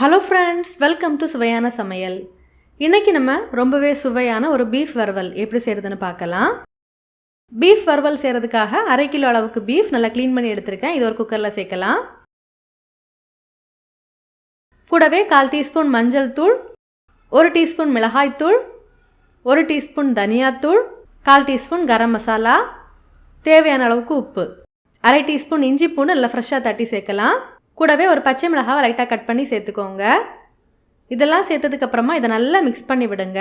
Hello friends welcome to சுவையான சமையல். இன்றைக்கி நம்ம ரொம்பவே சுவையான ஒரு பீஃப் வறுவல் எப்படி செய்கிறதுன்னு பார்க்கலாம். பீஃப் வறுவல் செய்கிறதுக்காக அரை கிலோ அளவுக்கு பீஃப் நல்லா க்ளீன் பண்ணி எடுத்திருக்கேன். இது ஒரு குக்கரில் சேர்க்கலாம். கூடவே கால் டீஸ்பூன் மஞ்சள் தூள் ஒரு டீஸ்பூன் மிளகாய்த்தூள் ஒரு டீஸ்பூன் தனியாத்தூள் கால் டீஸ்பூன் கரம் மசாலா தேவையான அளவுக்கு உப்பு அரை டீஸ்பூன் இஞ்சி பூண்டு நல்லா ஃப்ரெஷ்ஷாக தட்டி சேர்க்கலாம். கூடவே ஒரு பச்சை மிளகாவை லைட்டாக கட் பண்ணி சேர்த்துக்கோங்க. இதெல்லாம் சேர்த்ததுக்கப்புறமா இதை நல்லா மிக்ஸ் பண்ணி விடுங்க.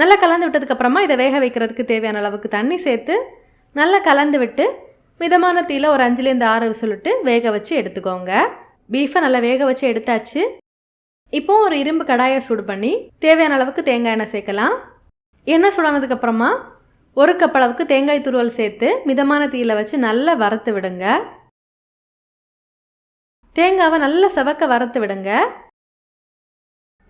நல்லா கலந்து விட்டதுக்கப்புறமா இதை வேக வைக்கிறதுக்கு தேவையான அளவுக்கு தண்ணி சேர்த்து நல்லா கலந்து விட்டு மிதமான தீயில் ஒரு அஞ்சுலேருந்து ஆறு விசில் வேக வச்சு எடுத்துக்கோங்க. பீஃபை நல்லா வேக வச்சு எடுத்தாச்சு. இப்போ ஒரு இரும்பு கடாயை சூடு பண்ணி தேவையான அளவுக்கு தேங்காய் எண்ணெய் சேர்க்கலாம். எண்ணெய் சூடானதுக்கப்புறமா ஒரு கப் அளவுக்கு தேங்காய் துருவல் சேர்த்து மிதமான தீயில் வச்சு நல்லா வறுத்து விடுங்க. தேங்காவை நல்லா செவக்க வறுத்து விடுங்க.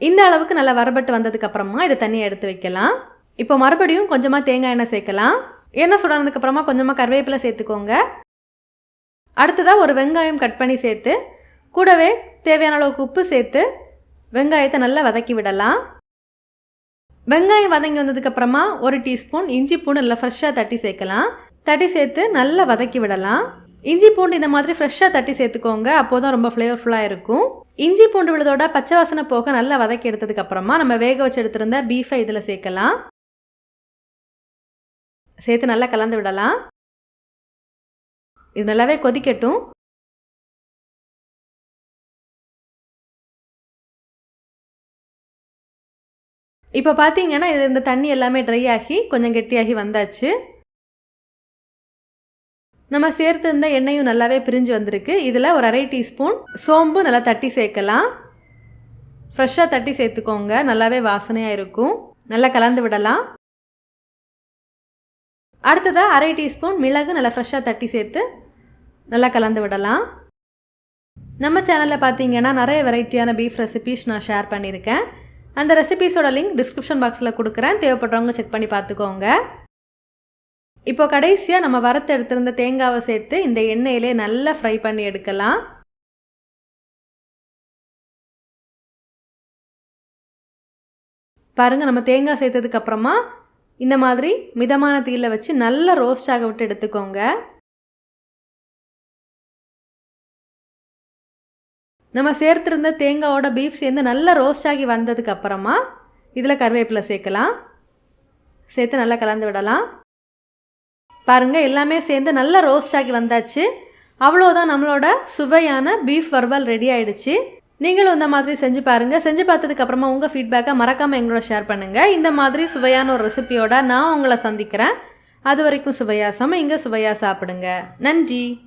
இந்த அளவுக்கு நல்லா வரப்பட்டு வந்ததுக்கப்புறமா இதை தண்ணியை எடுத்து வைக்கலாம். இப்போ மறுபடியும் கொஞ்சமாக தேங்காய் எண்ணெய் சேர்க்கலாம். எண்ணெய் சுடானதுக்கப்புறமா கொஞ்சமாக கருவேப்பிலை சேர்த்துக்கோங்க. அடுத்ததாக ஒரு வெங்காயம் கட் பண்ணி சேர்த்து கூடவே தேவையான அளவுக்கு உப்பு சேர்த்து வெங்காயத்தை நல்லா வதக்கி விடலாம். வெங்காயம் வதங்கி வந்ததுக்கப்புறமா ஒரு டீஸ்பூன் இஞ்சி பூண்டு நல்லா ஃப்ரெஷ்ஷாக தட்டி சேர்க்கலாம். தட்டி சேர்த்து நல்லா வதக்கி விடலாம். இஞ்சி பூண்டு இந்த மாதிரி ஃப்ரெஷ்ஷாக தட்டி சேர்த்துக்கோங்க. அப்போ தான் ரொம்ப ஃப்ளேவர்ஃபுல்லாக இருக்கும். இஞ்சி பூண்டு விழுதோட பச்சை வாசனை போக நல்லா வதக்கி எடுத்ததுக்கப்புறமா நம்ம வேக வச்சு எடுத்திருந்த பீஃபை இதில் சேர்க்கலாம். சேர்த்து நல்லா கலந்து விடலாம். இது நல்லாவே கொதிக்கட்டும். இப்போ பார்த்தீங்கன்னா இது இந்த தண்ணி எல்லாமே ட்ரை ஆகி கொஞ்சம் கெட்டியாகி வந்தாச்சு. நம்ம சேர்த்துருந்த எண்ணெயும் நல்லாவே பிரிஞ்சு வந்திருக்கு. இதில் ஒரு அரை டீஸ்பூன் சோம்பு நல்லா தட்டி சேர்க்கலாம். ஃப்ரெஷ்ஷாக தட்டி சேர்த்துக்கோங்க. நல்லாவே வாசனையாக இருக்கும். நல்லா கலந்து விடலாம். அடுத்ததாக அரை டீஸ்பூன் மிளகு நல்லா ஃப்ரெஷ்ஷாக தட்டி சேர்த்து நல்லா கலந்து விடலாம். நம்ம சேனலில் பார்த்தீங்கன்னா நிறைய வெரைட்டியான பீஃப் ரெசிபீஸ் நான் ஷேர் பண்ணியிருக்கேன். அந்த ரெசிபீஸோட லிங்க் டிஸ்கிரிப்ஷன் பாக்ஸில் கொடுக்குறேன். தேவைப்படுறவங்க செக் பண்ணி பார்த்துக்கோங்க. இப்போ கடைசியாக நம்ம வறுத்து எடுத்திருந்த தேங்காவை சேர்த்து இந்த எண்ணெயிலே நல்லா ஃப்ரை பண்ணி எடுக்கலாம். பாருங்கள் நம்ம தேங்காய் சேர்த்ததுக்கப்புறமா இந்த மாதிரி மிதமான தீயில் வச்சு நல்லா ரோஸ்ட் ஆக விட்டு எடுத்துக்கோங்க. நம்ம சேர்த்துருந்த தேங்காவோட பீஃப் சேர்ந்து நல்லா ரோஸ்ட் ஆகி வந்ததுக்கு அப்புறமா இதில் கருவேப்பிலை சேர்க்கலாம். சேர்த்து நல்லா கலந்து விடலாம். பாருங்கள் எல்லாமே சேர்ந்து நல்லா ரோஸ்ட் ஆகி வந்தாச்சு. அவ்வளோதான் நம்மளோட சுவையான பீஃப் வறுவல் ரெடி ஆயிடுச்சு. நீங்களும் இந்த மாதிரி செஞ்சு பாருங்கள் செஞ்சு பார்த்ததுக்கப்புறமா உங்கள் ஃபீட்பேக்கை மறக்காமல் எங்களோட ஷேர் பண்ணுங்கள் இந்த மாதிரி சுவையான ஒரு ரெசிபியோட நான் உங்களை சந்திக்கிறேன். அது வரைக்கும் சுவையாசம் இங்கே சுவையாக சாப்பிடுங்க. நன்றி.